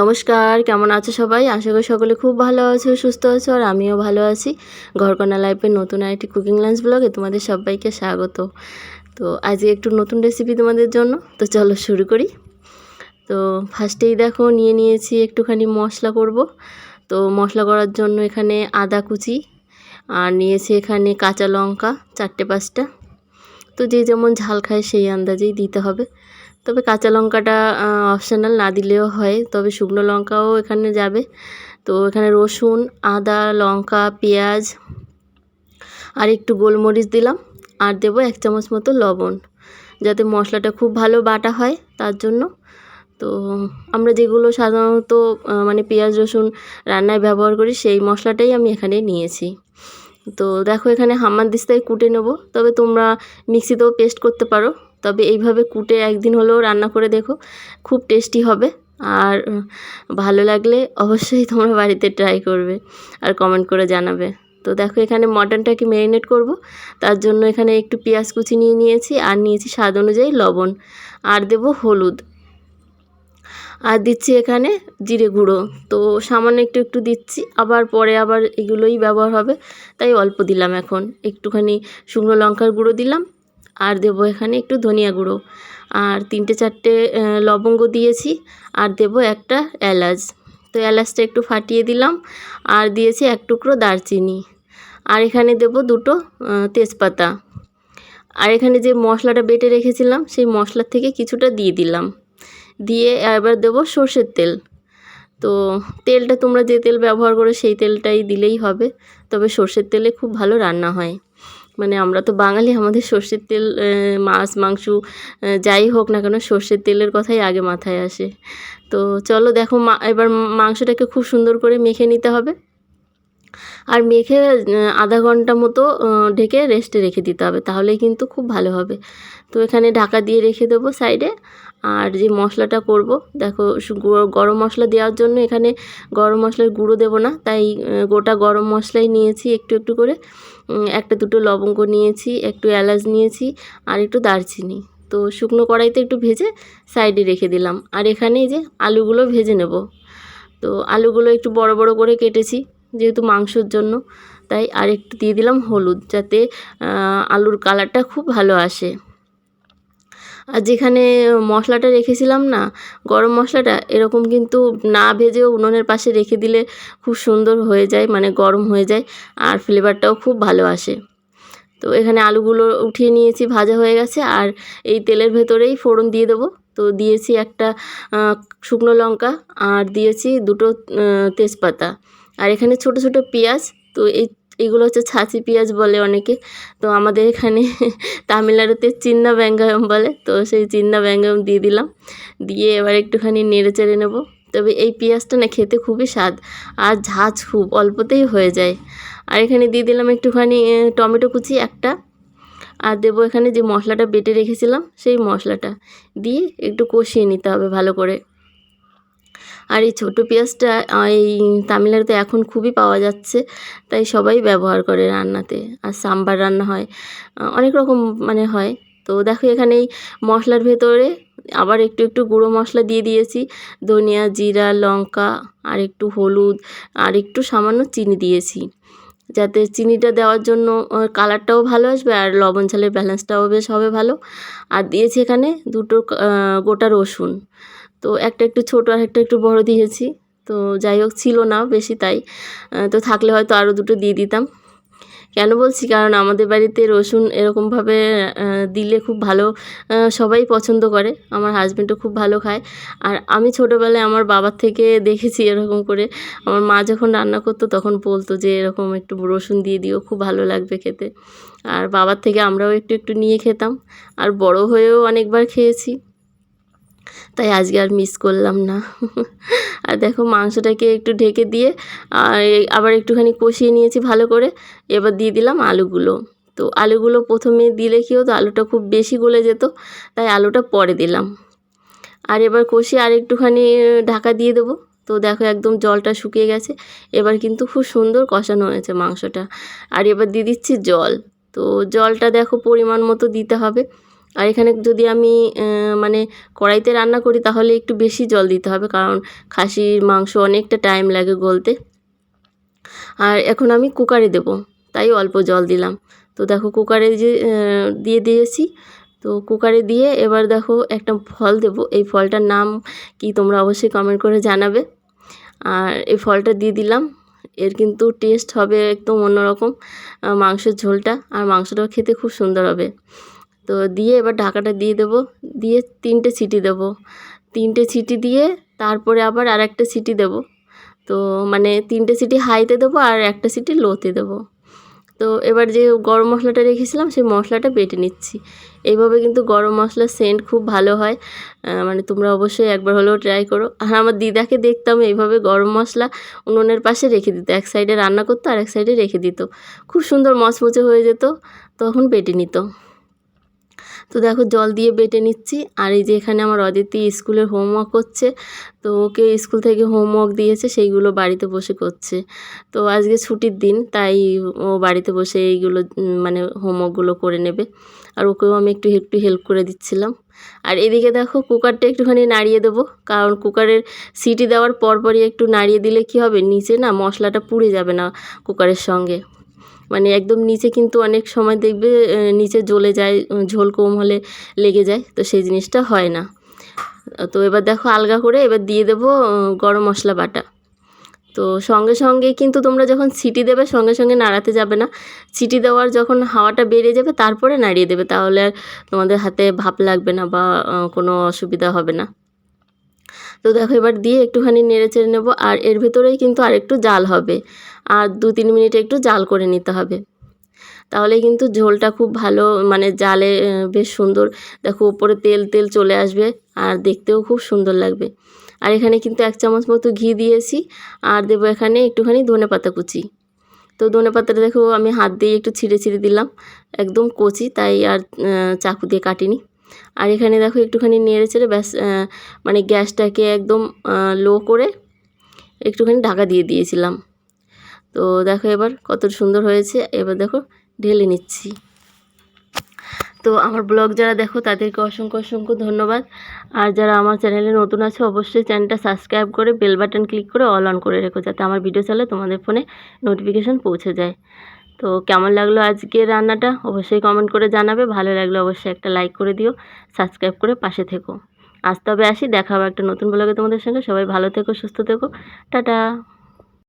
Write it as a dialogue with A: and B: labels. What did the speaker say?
A: নমস্কার, কেমন আছো সবাই? আশা করি সকলে খুব ভালো আছো, সুস্থ আছো, আর আমিও ভালো আছি। ঘরকন্যা লাইফের নতুন আরেকটি কুকিং লাঞ্চ ব্লগে তোমাদের সবাইকে স্বাগত। তো আজকে একটু নতুন রেসিপি তোমাদের জন্য, তো চলো শুরু করি। তো ফার্স্টেই দেখো, নিয়ে নিয়েছি একটুখানি মশলা করব। তো মশলা করার জন্য এখানে আদা কুচি, আর নিয়েছি এখানে কাঁচা লঙ্কা, চারটে পাঁচটা। তো যে যেমন ঝাল খায় সেই আন্দাজেই দিতে হবে। তবে কাঁচা লঙ্কাটা অপশনাল না দিলেও হয়, তবে শুকনো লঙ্কাও এখানে যাবে। তো এখানে রসুন, আদা, লঙ্কা, পেঁয়াজ আর একটু গোলমরিচ দিলাম আর দেবো এক চামচ মতো লবণ যাতে মশলাটা খুব ভালো বাটা হয় তার জন্য। তো আমরা যেগুলো সাধারণত মানে পেঁয়াজ, রসুন রান্নায় ব্যবহার করি সেই মশলাটাই আমি এখানে নিয়েছি। তো দেখো এখানে হামার দিস্তায় কুটে নেব, তবে তোমরা মিক্সিতেও পেস্ট করতে পারো। তবে এইভাবে কুটে একদিন হলেও রান্না করে দেখো, খুব টেস্টি হবে। আর ভালো লাগলে অবশ্যই তোমরা বাড়িতে ট্রাই করবে আর কমেন্ট করে জানাবে। তো দেখো এখানে মটনটাকে ম্যারিনেট করব, তার জন্য এখানে একটু পেঁয়াজ কুচি নিয়ে নিয়েছি আর নিয়েছি স্বাদ অনুযায়ী লবণ। আর দেব হলুদ। আর দিচ্ছি এখানে জিরে গুঁড়ো। তো সামান্য একটু একটু দিচ্ছি, আবার পরে আবার এগুলোই ব্যবহার হবে, তাই অল্প দিলাম এখন। একটুখানি শুকনো লঙ্কার গুঁড়ো দিলাম আর দেব এখানে একটু ধনিয়া গুঁড়ো। আর তিনটে চারটে লবঙ্গ দিয়েছি, আর দেব একটা এলাচ। তো এলাচটা একটু ফাটিয়ে দিলাম, আর দিয়েছি এক টুকরো দারচিনি। আর এখানে দেব দুটো তেজপাতা। আর এখানে যে মশলাটা বেটে রেখেছিলাম, সেই মশলার থেকে কিছুটা দিয়ে দিলাম। দিয়ে এবার দেব সর্ষের তেল। তো তেলটা তোমরা যে তেল ব্যবহার করো, সেই তেলটাই দিলেই হবে। তবে সর্ষের তেলে খুব ভালো রান্না হয়। মানে আমরা তো বাঙালি, আমাদের সর্ষের তেল মাছ, মাংস যাই হোক না কেন সর্ষের তেলের কথাই আগে মাথায় আসে। তো চলো দেখো মা, এবার মাংসটাকে খুব সুন্দর করে মেখে নিতে হবে। আর মেখে আধা ঘণ্টা মতো ঢেকে রেস্টে রেখে দিতে হবে, তাহলেই কিন্তু খুব ভালো হবে। তো এখানে ঢাকা দিয়ে রেখে দেবো সাইডে। আর যে মশলাটা করব, দেখো গরম মশলা দেওয়ার জন্য এখানে গরম মশলার গুঁড়ো দেবো না, তাই গোটা গরম মশলাই নিয়েছি একটু একটু করে। একটা দুটো লবঙ্গ নিয়েছি, একটু এলাচ নিয়েছি আর একটু দারচিনি। তো শুকনো কড়াইতে একটু ভেজে সাইডে রেখে দিলাম। আর এখানে যে আলুগুলো ভেজে নেব। তো আলুগুলো একটু বড় বড় করে কেটেছি যেহেতু মাংসর জন্য। তাই আর একটু দিয়ে দিলাম হলুদ যাতে আলুর কালারটা খুব ভালো আসে। আর যেখানে মশলাটা রেখেছিলাম না, গরম মশলাটা এরকম কিন্তু না ভেজেও উনুনের পাশে রেখে দিলে খুব সুন্দর হয়ে যায় মানে গরম হয়ে যায় আর ফ্লেভারটাও খুব ভালো আসে। তো এখানে আলুগুলো উঠিয়ে নিয়েছি, ভাজা হয়ে গেছে আর এই তেলের ভেতরেই ফোড়ন দিয়ে দেবো। তো দিয়েছি একটা শুকনো লঙ্কা আর দিয়েছি দুটো তেজপাতা। আর এখানে ছোট ছোট পেঁয়াজ, তো এই এগুলো হচ্ছে ছাঁচি পেঁয়াজ বলে অনেকে। তো আমাদের এখানে তামিলনাড়ুতে চিন্না ব্যাঙ্গায়ম বলে। তো সেই চিন্না ব্যাঙ্গায়ম দিয়ে দিলাম। দিয়ে এবার একটুখানি নেড়ে চেড়ে নেব। তবে এই পেঁয়াজটা না খেতে খুবই স্বাদ আর ঝাঁজ খুব অল্পতেই হয়ে যায়। আর এখানে দিয়ে দিলাম একটুখানি টমেটো কুচি একটা। আর দেবো এখানে যে মশলাটা বেটে রেখেছিলাম সেই মশলাটা। দিয়ে একটু কষিয়ে নিতে হবে ভালো করে। আর এই ছোটো পেঁয়াজটা এই তামিলনাড়ুতে এখন খুবই পাওয়া যাচ্ছে, তাই সবাই ব্যবহার করে রান্নাতে। আর সাম্বার রান্না হয় অনেক রকম মানে হয়। তো দেখো এখানে এই মশলার ভেতরে আবার একটু একটু গুঁড়ো মশলা দিয়ে দিয়েছি, ধনিয়া, জিরা, লঙ্কা, আর একটু হলুদ, আর একটু সামান্য চিনি দিয়েছি। যাতে চিনিটা দেওয়ার জন্য কালারটাও ভালো আসবে আর লবণ ঝালের ব্যালেন্সটাও বেশ হবে ভালো। আর দিয়েছি এখানে দুটো গোটা রসুন। তো একটা একটু ছোটো আর একটা একটু বড় দিয়েছি। তো যাই হোক, ছিল না বেশি তাই। তো থাকলে হয়তো আরও দুটো দিয়ে দিতাম। কেন বলছি? কারণ আমাদের বাড়িতে রসুন এরকমভাবে দিলে খুব ভালো সবাই পছন্দ করে। আমার হাজব্যান্ডও খুব ভালো খায়। আর আমি ছোটোবেলায় আমার বাবার থেকে দেখেছি এরকম করে। আমার মা যখন রান্না করতো তখন বলতো যে, এরকম একটু রসুন দিয়ে দিও, খুব ভালো লাগবে খেতে। আর বাবার থেকে আমরাও একটু একটু নিয়ে খেতাম। আর বড় হয়েও অনেকবার খেয়েছি। তাই আজকে আর মিস করলাম না। আর দেখো মাংসটাকে একটু ঢেকে দিয়ে, আর আবার একটুখানি কষিয়ে নিয়েছি ভালো করে। এবার দিয়ে দিলাম আলুগুলো। তো আলুগুলো প্রথমে দিলে কী হতো, আলুটা খুব বেশি গলে যেত, তাই আলুটা পরে দিলাম। আর এবার কষিয়ে আর একটুখানি ঢাকা দিয়ে দেবো। তো দেখো একদম জলটা শুকিয়ে গেছে। এবার কিন্তু খুব সুন্দর কষানো হয়েছে মাংসটা। আর এবার দিয়ে দিচ্ছি জল। তো জলটা দেখো পরিমাণ মতো দিতে হবে। আর এখানে যদি আমি মানে কড়াইতে রান্না করি তাহলে একটু বেশি জল দিতে হবে কারণ খাসির মাংস অনেকটা টাইম লাগে গলতে। আর এখন আমি কুকারে দেব, তাই অল্প জল দিলাম। তো দেখো কুকারে যে দিয়ে দিয়েছি। তো কুকারে দিয়ে এবার দেখো একটা ফল দেব, এই ফলটার নাম কি তোমরা অবশ্যই কমেন্ট করে জানাবে। আর এই ফলটা দিয়ে দিলাম, এর কিন্তু টেস্ট হবে একদম অন্যরকম মাংসের ঝোলটা। আর মাংসটাও খেতে খুব সুন্দর হবে। তো দিয়ে এবার ঢাকাটা দিয়ে দেবো। দিয়ে তিনটে সিটি দেবো। তিনটে সিটি দিয়ে তারপরে আবার আর একটা সিটি দেবো। তো মানে তিনটে সিটি হাইতে দেবো আর একটা সিটি লোতে দেবো। তো এবার যে গরম মশলাটা রেখেছিলাম, সেই মশলাটা বেটে নিচ্ছি। এইভাবে কিন্তু গরম মশলার সেন্ট খুব ভালো হয়। মানে তোমরা অবশ্যই একবার হলেও ট্রাই করো। আর আমার দিদাকে দেখতাম এইভাবে গরম মশলা উনুনের পাশে রেখে দিত। এক সাইডে রান্না করতো আর এক সাইডে রেখে দিত। খুব সুন্দর মচমচে হয়ে যেত, তখন বেটে নিত। তো দেখো জল দিয়ে বেটে নিচ্ছি। আর এই যে এখানে আমার অদিতি স্কুলের হোমওয়ার্ক করছে, তো ওকে স্কুল থেকে হোমওয়ার্ক দিয়েছে, সেইগুলো বাড়িতে বসে করছে। তো আজকে ছুটির দিন, তাই ও বাড়িতে বসে এইগুলো মানে হোমওয়ার্কগুলো করে নেবে। আর ওকেও আমি একটু একটু হেল্প করে দিচ্ছিলাম। আর এদিকে দেখো কুকারটা একটুখানি নাড়িয়ে দেবো, কারণ কুকারের সিটি দেওয়ার পরপরই একটু নাড়িয়ে দিলে কি হবে, নিচে না মশলাটা পুড়ে যাবে না কুকারের সঙ্গে। মানে একদম নিচে কিন্তু অনেক সময় দেখবে নিচে জ্বলে যায় ঝোল কম হলে লেগে যায়, তো সেই জিনিসটা হয় না। তো এবার দেখো আলগা করে এবার দিয়ে দেবো গরম মশলা বাটা। তো সঙ্গে সঙ্গে কিন্তু তোমরা যখন সিটি দেবে, সঙ্গে সঙ্গে নাড়াতে যাবে না। সিটি দেওয়ার যখন হাওয়াটা বেরিয়ে যাবে, তারপরে নাড়িয়ে দেবে, তাহলে আর তোমাদের হাতে ভাপ লাগবে না বা কোনো অসুবিধা হবে না। তো দেখো এবার দিয়ে একটুখানি নেড়ে চেড়ে নেব, আর এর ভেতরেই কিন্তু আরেকটু জাল হবে। আর দু তিন মিনিট একটু জাল করে নিতে হবে। তাহলে কিন্তু ঝোলটা খুব ভালো মানে জালে বেশ সুন্দর। দেখো উপরে তেল তেল চলে আসবে, আর দেখতেও খুব সুন্দর লাগবে। আর এখানে কিন্তু এক চামচ মতো ঘি দিয়েছি, আর দেবো এখানে একটুখানি ধনে পাতা কুচি। তো ধনে পাতাটা দেখো আমি হাত দিয়ে একটু ছিঁড়ে ছিঁড়ে দিলাম, একদম কচি, তাই আর চাকু দিয়ে কাটিনি। আর এখানে দেখো একটুখানি নেড়ে চেড়ে ব্যাস মানে গ্যাসটাকে একদম লো করে একটুখানি ঢাকা দিয়ে দিয়েছিলাম। তো দেখো এবার কত সুন্দর হয়েছে, এবার দেখো ঢেলে নিচ্ছি। তো আমার ব্লগ যারা দেখো তাদেরকে অসংখ্য অসংখ্য ধন্যবাদ। আর যারা আমার চ্যানেলে নতুন আছে অবশ্যই চ্যানেলটা সাবস্ক্রাইব করে বেল বাটন ক্লিক করে অল অন করে রেখো, যাতে আমার ভিডিও চালে তোমাদের ফোনে নোটিফিকেশান পৌঁছে যায়। তো কেমন লাগল আজকের রান্নাটা? অবশ্যই কমেন্ট করে জানাবে। ভালো লাগলে অবশ্যই একটা লাইক করে দিও। সাবস্ক্রাইব করে পাশে থেকো। আসতে হবে আসি। দেখাবো একটা নতুন ব্লগে তোমাদের সঙ্গে। সবাই ভালো থেকো, সুস্থ থেকো। টাটা!